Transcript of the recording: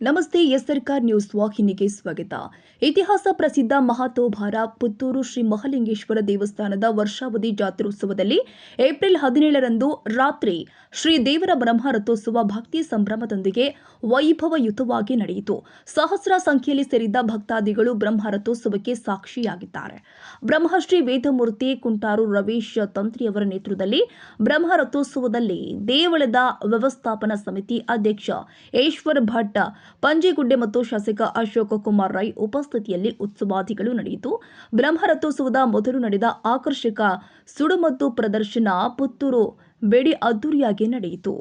ನಮಸ್ತೆ, ಎಸ್ ಸರ್ಕಾರ್ ನ್ಯೂಸ್ ವಾಹಿನಿಗೆ ಸ್ವಾಗತ. ಇತಿಹಾಸ ಪ್ರಸಿದ್ಧ ಮಹಾತೋಭಾರ ಪುತ್ತೂರು ಶ್ರೀ ಮಹಾಲಿಂಗೇಶ್ವರ ದೇವಸ್ಥಾನದ ವರ್ಷಾವಧಿ ಜಾತ್ರೋತ್ಸವದಲ್ಲಿ ಏಪ್ರಿಲ್ ಹದಿನೇಳರಂದು ರಾತ್ರಿ ಶ್ರೀ ದೇವರ ಬ್ರಹ್ಮ ರಥೋತ್ಸವ ಭಕ್ತಿ ಸಂಭ್ರಮದೊಂದಿಗೆ ವೈಭವಯುತವಾಗಿ ನಡೆಯಿತು. ಸಹಸ್ರ ಸಂಖ್ಯೆಯಲ್ಲಿ ಸೇರಿದ್ದ ಭಕ್ತಾದಿಗಳು ಬ್ರಹ್ಮ ರಥೋತ್ಸವಕ್ಕೆ ಸಾಕ್ಷಿಯಾಗಿದ್ದಾರೆ. ಬ್ರಹ್ಮಶ್ರೀ ವೇದಮೂರ್ತಿ ಕುಂಟಾರು ರವೀಶ್ ತಂತ್ರಿಯವರ ನೇತೃತ್ವದಲ್ಲಿ ಬ್ರಹ್ಮ ರಥೋತ್ಸವದಲ್ಲಿ ದೇವಳದ ವ್ಯವಸ್ಥಾಪನಾ ಸಮಿತಿ ಅಧ್ಯಕ್ಷ ಈಶ್ವರ್ ಭಟ್ ಪಂಜಿಗುಡ್ಡೆ ಮತ್ತು ಶಾಸಕ ಅಶೋಕ ಕುಮಾರ್ ರೈ ಉಪಸ್ಥಿತಿಯಲ್ಲಿ ಉತ್ಸವಾದಿಗಳು ನಡೆಯಿತು. ಬ್ರಹ್ಮರಥೋತ್ಸವದ ಮೊದಲು ನಡೆದ ಆಕರ್ಷಕ ಸುಡುಮದ್ದು ಪ್ರದರ್ಶನ ಪುತ್ತೂರು, ಬೆಡಿ ಅದ್ದೂರಿಯಾಗಿ ನಡೆಯಿತು.